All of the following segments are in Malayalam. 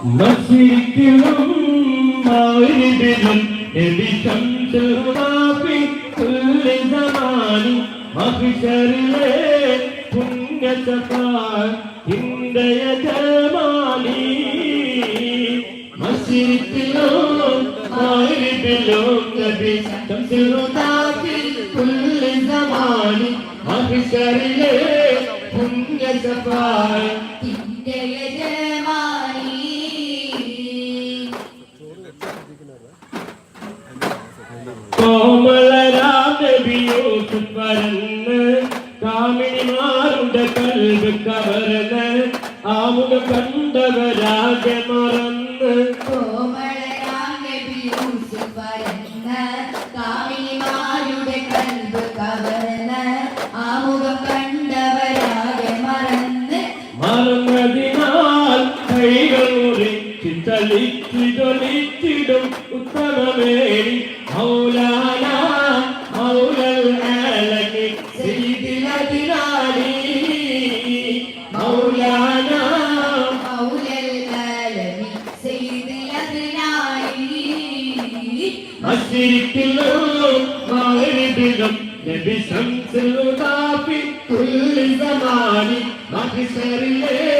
മസ്ജിദിലും മഗ്രിബിലും നബി ശംസുൽ മാഫി കുല്ലി സമാനി മഹ്ശറിലെ പുണ്യ സഫാർ ഇന്ദയ ജമാലി മസ്ജിദിലും മഗ്രിബിലും നബി ശംസുൽ മാഫി കുല്ലി സമാനി മഹ്ശറിലെ പുണ്യ സഫാർ കോമളരാമബിയൂസ് പരന്ന് കാമിനിമാരുടെ കൽവ് കവർന്ന് ആമുഖ കണ്ടവരാകെ മറന്ന് കാമിനിമാരുടെ മുറിച്ച് ചലിച്ചിതൊലിച്ചിടും ഉത്തമമേരി മൗലാന മൗലൽ ആലമി സയ്യിദിനദിനാലി മൗലാന മൗലൽ സയ്യിദുൽ അദ്നായി മസ്ജിദിലും മഗ്രിബിലും നബി ശംസുൽ കാഫി കുല്ലി സമാനി മഹ്ശറിലെ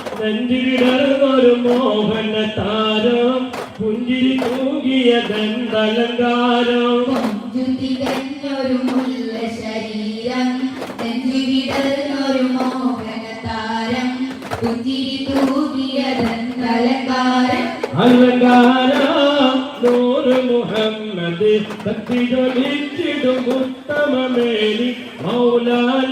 നെഞ്ചിടർന്നൊരു മോഹന താരം. പുഞ്ചിരി തൂകിയ ദന്തലങ്കാരം ഒരു മുല്ല ശരീരം. നെഞ്ചിവിടർന്നൊരു മോഹന താരം. പുഞ്ചിരി തൂകിയതലങ്കാരം അലങ്കാരം നൂറ് മുഹമ്മദ്. ഭക്തിജൊലിച്ചിടും ഉത്തമമേലി മൗലാന